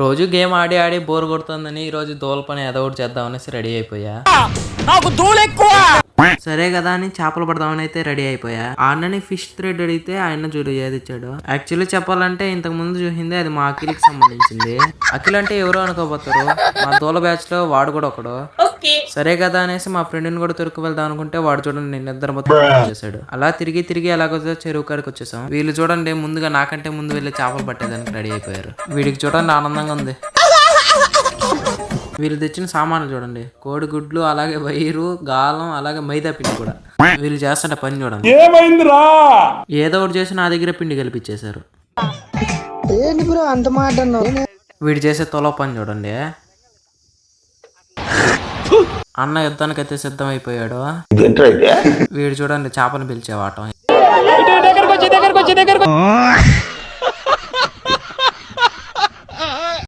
రోజు గేమ్ ఆడి ఆడి బోర్ కొడుతుందని ఈ రోజు దోల పని ఏదో ఒకటి చేద్దాం అనేసి రెడీ అయిపోయా. సరే కదా అని చేపలు పడదామని అయితే రెడీ అయిపోయా. అన్నని ఫిష్ థ్రెడ్ అడిగితే ఆయన చూడు ఇచ్చాడు. యాక్చువల్లీ చెప్పాలంటే ఇంతకు ముందు చూసింది అది మా అఖిల్కి సంబంధించింది. అఖిల్ అంటే ఎవరో అనుకోబోతారు. మా దోల బ్యాచ్లో వాడు కూడా ఒకడు. సరే కదా అనేసి మా ఫ్రెండ్ని కూడా తొరికి వెళ్దాం అనుకుంటే వాడు చూడండి నేను ఇద్దరు మొత్తం వచ్చేసాడు. అలా తిరిగి తిరిగి ఎలాగో చెరువు కాడికి వచ్చేసాం. వీళ్ళు చూడండి ముందుగా నాకంటే ముందు వెళ్ళి చేపలు పట్టేదానికి రెడీ అయిపోయారు. వీడికి చూడండి ఆనందంగా ఉంది. వీళ్ళు తెచ్చిన సామాన్లు చూడండి. కోడిగుడ్లు అలాగే వైరు గాలం అలాగే మైదా పిండి కూడా. వీళ్ళు చేస్తుంటే పని చూడండి. ఏమైందిరా? ఏదో ఒకటి చేసి నా దగ్గర పిండి కల్పించేశారు ఏంటి బ్రో అంత మాట అన్నావు? వీడు చేసే తొల పని చూడండి. అన్న యుద్ధానికి అయితే సిద్ధం అయిపోయాడు వీడు చూడండి చేపను పిలిచేవాటం.